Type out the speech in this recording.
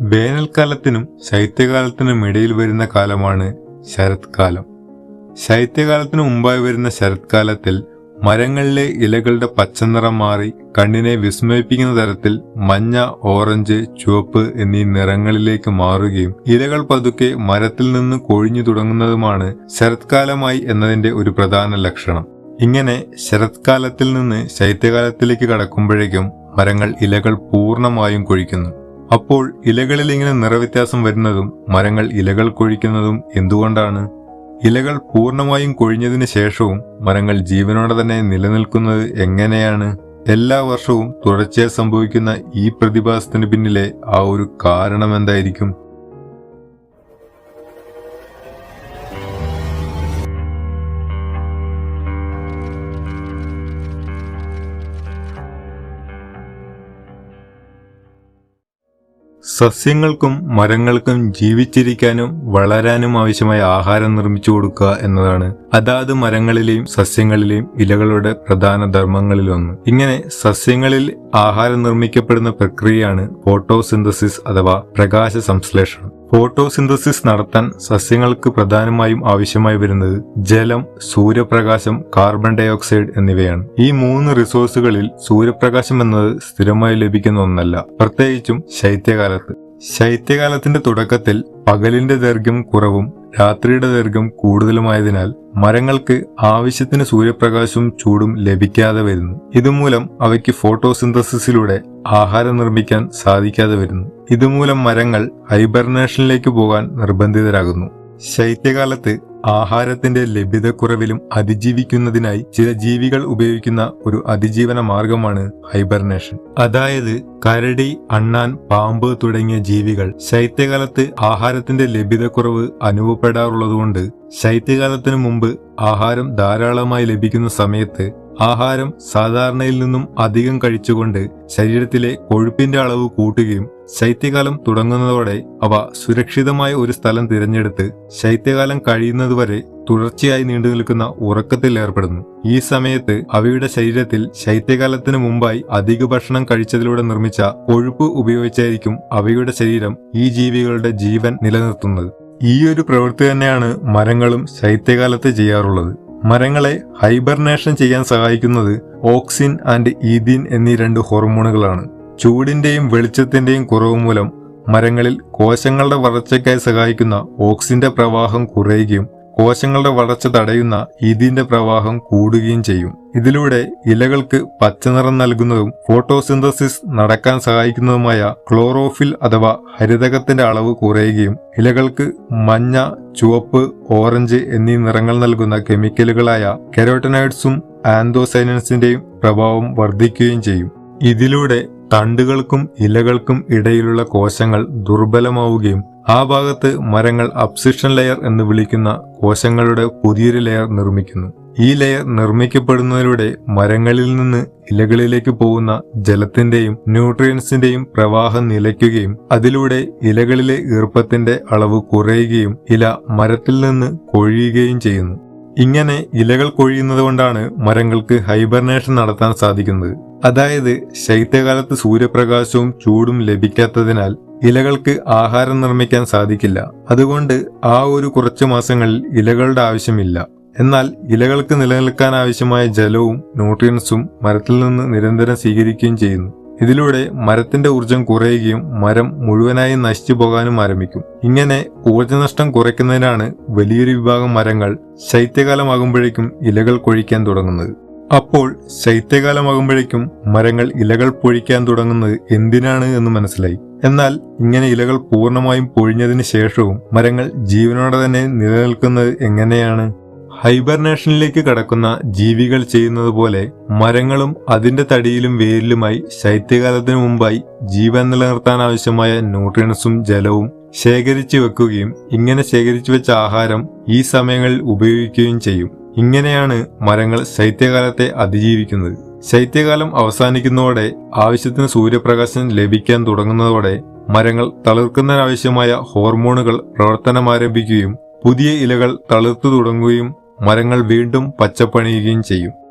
വേനൽക്കാലത്തിനും ശൈത്യകാലത്തിനും ഇടയിൽ വരുന്ന കാലമാണ് ശരത്കാലം. ശൈത്യകാലത്തിനു മുമ്പായി വരുന്ന ശരത്കാലത്തിൽ മരങ്ങളിലെ ഇലകളുടെ പച്ചനിറം മാറി കണ്ണിനെ വിസ്മയിപ്പിക്കുന്ന തരത്തിൽ മഞ്ഞ ഓറഞ്ച് ചുവപ്പ് എന്നീ നിറങ്ങളിലേക്ക് മാറുകയും ഇലകൾ പതുക്കെ മരത്തിൽ നിന്ന് കൊഴിഞ്ഞു തുടങ്ങുന്നതുമാണ് ശരത്കാലമായി എന്നതിന്റെ ഒരു പ്രധാന ലക്ഷണം. ഇങ്ങനെ ശരത്കാലത്തിൽ നിന്ന് ശൈത്യകാലത്തിലേക്ക് കടക്കുമ്പോഴേക്കും മരങ്ങൾ ഇലകൾ പൂർണമായും കൊഴിക്കുന്നു. അപ്പോൾ ഇലകളിൽ ഇങ്ങനെ നിറവ്യത്യാസം വരുന്നതും മരങ്ങൾ ഇലകൾ കൊഴിക്കുന്നതും എന്തുകൊണ്ടാണ്? ഇലകൾ പൂർണമായും കൊഴിഞ്ഞതിന് ശേഷവും മരങ്ങൾ ജീവനോടെ തന്നെ നിലനിൽക്കുന്നത് എങ്ങനെയാണ്? എല്ലാ വർഷവും തുടർച്ചയായി സംഭവിക്കുന്ന ഈ പ്രതിഭാസത്തിന് പിന്നിലെ ആ ഒരു കാരണം എന്തായിരിക്കും? സസ്യങ്ങൾക്കും മരങ്ങൾക്കും ജീവിച്ചിരിക്കാനും വളരാനും ആവശ്യമായ ആഹാരം നിർമ്മിച്ചു കൊടുക്കുക എന്നതാണ്. അതാത് മരങ്ങളിലെയും സസ്യങ്ങളിലെയും ഇലകളുടെ പ്രധാന ധർമ്മങ്ങളിലൊന്ന് ഇങ്ങനെ സസ്യങ്ങളിൽ ആഹാരം നിർമ്മിക്കപ്പെടുന്ന പ്രക്രിയയാണ് ഫോട്ടോസിന്തസിസ് അഥവാ പ്രകാശ സംശ്ലേഷണം ഫോട്ടോസിന്തസിസ് നടത്താൻ സസ്യങ്ങൾക്ക് പ്രധാനമായും ആവശ്യമായി വരുന്നത് ജലം സൂര്യപ്രകാശം കാർബൺ ഡയോക്സൈഡ് എന്നിവയാണ്. ഈ മൂന്ന് റിസോഴ്സുകളിൽ സൂര്യപ്രകാശം എന്നത് സ്ഥിരമായി ലഭിക്കുന്ന ഒന്നല്ല. പ്രത്യേകിച്ചും ശൈത്യകാലത്ത്. ശൈത്യകാലത്തിന്റെ തുടക്കത്തിൽ പകലിന്റെ ദൈർഘ്യം കുറവും രാത്രിയുടെ ദൈർഘ്യം കൂടുതലുമായതിനാൽ മരങ്ങൾക്ക് ആവശ്യത്തിന് സൂര്യപ്രകാശവും ചൂടും ലഭിക്കാതെ വരുന്നു. ഇതുമൂലം അവയ്ക്ക് ഫോട്ടോസിന്തസിസിലൂടെ ആഹാരം നിർമ്മിക്കാൻ സാധിക്കാതെ വരുന്നു. ഇതുമൂലം മരങ്ങൾ ഹൈബർനേഷനിലേക്ക് പോകാൻ നിർബന്ധിതരാകുന്നു. ശൈത്യകാലത്ത് ആഹാരത്തിന്റെ ലഭ്യതക്കുറവിലും അതിജീവിക്കുന്നതിനായി ചില ജീവികൾ ഉപയോഗിക്കുന്ന ഒരു അതിജീവന മാർഗമാണ് ഹൈബർനേഷൻ. അതായത് കരടി അണ്ണാൻ പാമ്പ് തുടങ്ങിയ ജീവികൾ ശൈത്യകാലത്ത് ആഹാരത്തിന്റെ ലഭ്യതക്കുറവ് അനുഭവപ്പെടാറുള്ളതുകൊണ്ട് ശൈത്യകാലത്തിനു മുമ്പ് ആഹാരം ധാരാളമായി ലഭിക്കുന്ന സമയത്ത് ആഹാരം സാധാരണയിൽ നിന്നും അധികം കഴിച്ചുകൊണ്ട് ശരീരത്തിലെ കൊഴുപ്പിന്റെ അളവ് കൂട്ടുകയും ശൈത്യകാലം തുടങ്ങുന്നതോടെ അവ സുരക്ഷിതമായ ഒരു സ്ഥലം തിരഞ്ഞെടുത്ത് ശൈത്യകാലം കഴിയുന്നതുവരെ തുടർച്ചയായി നീണ്ടു നിൽക്കുന്ന ഉറക്കത്തിൽ ഏർപ്പെടുന്നു. ഈ സമയത്ത് അവയുടെ ശരീരത്തിൽ ശൈത്യകാലത്തിന് മുമ്പായി അധിക ഭക്ഷണം കഴിച്ചതിലൂടെ നിർമ്മിച്ച കൊഴുപ്പ് ഉപയോഗിച്ചായിരിക്കും അവയുടെ ശരീരം ഈ ജീവികളുടെ ജീവൻ നിലനിർത്തുന്നത്. ഈ ഒരു പ്രവൃത്തി തന്നെയാണ് മരങ്ങളും ശൈത്യകാലത്ത് ചെയ്യാറുള്ളത്. മരങ്ങളെ ഹൈബർനേഷൻ ചെയ്യാൻ സഹായിക്കുന്നത് ഓക്സിൻ ആൻഡ് ഈഥീൻ എന്നീ രണ്ട് ഹോർമോണുകളാണ്. ചൂടിന്റെയും വെളിച്ചത്തിന്റെയും കുറവ് മൂലം മരങ്ങളിൽ കോശങ്ങളുടെ വളർച്ചയ്ക്കായി സഹായിക്കുന്ന ഓക്സിന്റെ പ്രവാഹം കുറയുകയും കോശങ്ങളുടെ വളർച്ച തടയുന്ന ഇതിന്റെ പ്രവാഹം കൂടുകയും ചെയ്യും. ഇതിലൂടെ ഇലകൾക്ക് പച്ചനിറം നൽകുന്നതും ഫോട്ടോസിന്തസിസ് നടക്കാൻ സഹായിക്കുന്നതുമായ ക്ലോറോഫിൽ അഥവാ ഹരിതകത്തിന്റെ അളവ് കുറയുകയും ഇലകൾക്ക് മഞ്ഞ ചുവപ്പ് ഓറഞ്ച് എന്നീ നിറങ്ങൾ നൽകുന്ന കെമിക്കലുകളായ കെരോട്ടനൈഡ്സും ആന്തോസൈനൻസിന്റെയും പ്രഭാവം വർദ്ധിക്കുകയും ചെയ്യും. ഇതിലൂടെ തണ്ടുകൾക്കും ഇലകൾക്കും ഇടയിലുള്ള കോശങ്ങൾ ദുർബലമാവുകയും ആ ഭാഗത്ത് മരങ്ങൾ അബ്സിഷൻ ലെയർ എന്ന് വിളിക്കുന്ന കോശങ്ങളുടെ പുതിയൊരു ലെയർ നിർമ്മിക്കുന്നു. ഈ ലെയർ നിർമ്മിക്കപ്പെടുന്നതിലൂടെ മരങ്ങളിൽ നിന്ന് ഇലകളിലേക്ക് പോകുന്ന ജലത്തിന്റെയും ന്യൂട്രിയൻസിന്റെയും പ്രവാഹം നിലയ്ക്കുകയും അതിലൂടെ ഇലകളിലെ ഈർപ്പത്തിന്റെ അളവ് കുറയുകയും ഇല മരത്തിൽ നിന്ന് കൊഴിയുകയും ചെയ്യുന്നു. ഇങ്ങനെ ഇലകൾ കൊഴിയുന്നത് കൊണ്ടാണ് മരങ്ങൾക്ക് ഹൈബർനേഷൻ നടത്താൻ സാധിക്കുന്നത്. അതായത് ശൈത്യകാലത്ത് സൂര്യപ്രകാശവും ചൂടും ലഭിക്കാത്തതിനാൽ ഇലകൾക്ക് ആഹാരം നിർമ്മിക്കാൻ സാധിക്കില്ല. അതുകൊണ്ട് ആ ഒരു കുറച്ച് മാസങ്ങളിൽ ഇലകളുടെ ആവശ്യമില്ല. എന്നാൽ ഇലകൾക്ക് നിലനിൽക്കാൻ ആവശ്യമായ ജലവും ന്യൂട്രിയൻസും മരത്തിൽ നിന്ന് നിരന്തരം സ്വീകരിക്കുകയും ചെയ്യുന്നു. ഇതിലൂടെ മരത്തിന്റെ ഊർജം കുറയുകയും മരം മുഴുവനായി നശിച്ചു പോകാനും ആരംഭിക്കും. ഇങ്ങനെ ഊർജനഷ്ടം കുറയ്ക്കുന്നതിനാണ് വലിയൊരു വിഭാഗം മരങ്ങൾ ശൈത്യകാലമാകുമ്പോഴേക്കും ഇലകൾ കൊഴിക്കാൻ തുടങ്ങുന്നത്. അപ്പോൾ ശൈത്യകാലമാകുമ്പോഴേക്കും മരങ്ങൾ ഇലകൾ പൊഴിക്കാൻ തുടങ്ങുന്നത് എന്തിനാണ് എന്ന് മനസ്സിലായി. എന്നാൽ ഇങ്ങനെ ഇലകൾ പൂർണമായും പൊഴിഞ്ഞതിന് ശേഷവും മരങ്ങൾ ജീവനോടെ തന്നെ നിലനിൽക്കുന്നത് എങ്ങനെയാണ്? ഹൈബർനേഷനിലേക്ക് കടക്കുന്ന ജീവികൾ ചെയ്യുന്നത് പോലെ മരങ്ങളും അതിന്റെ തടിയിലും വേരിലുമായി ശൈത്യകാലത്തിനു മുമ്പായി ജീവൻ നിലനിർത്താൻ ആവശ്യമായ ന്യൂട്രിയൻസും ജലവും ശേഖരിച്ചു വെക്കുകയും ഇങ്ങനെ ശേഖരിച്ചു വെച്ച ആഹാരം ഈ സമയങ്ങളിൽ ഉപയോഗിക്കുകയും ചെയ്യും. ഇങ്ങനെയാണ് മരങ്ങൾ ശൈത്യകാലത്തെ അതിജീവിക്കുന്നത്. ശൈത്യകാലം അവസാനിക്കുന്നതോടെ ആവശ്യത്തിന് സൂര്യപ്രകാശം ലഭിക്കാൻ തുടങ്ങുന്നതോടെ മരങ്ങൾ തളിർക്കുന്നതിനാവശ്യമായ ഹോർമോണുകൾ പ്രവർത്തനമാരംഭിക്കുകയും പുതിയ ഇലകൾ തളിർത്തു തുടങ്ങുകയും മരങ്ങൾ വീണ്ടും പച്ചപ്പണിയുകയും ചെയ്യും.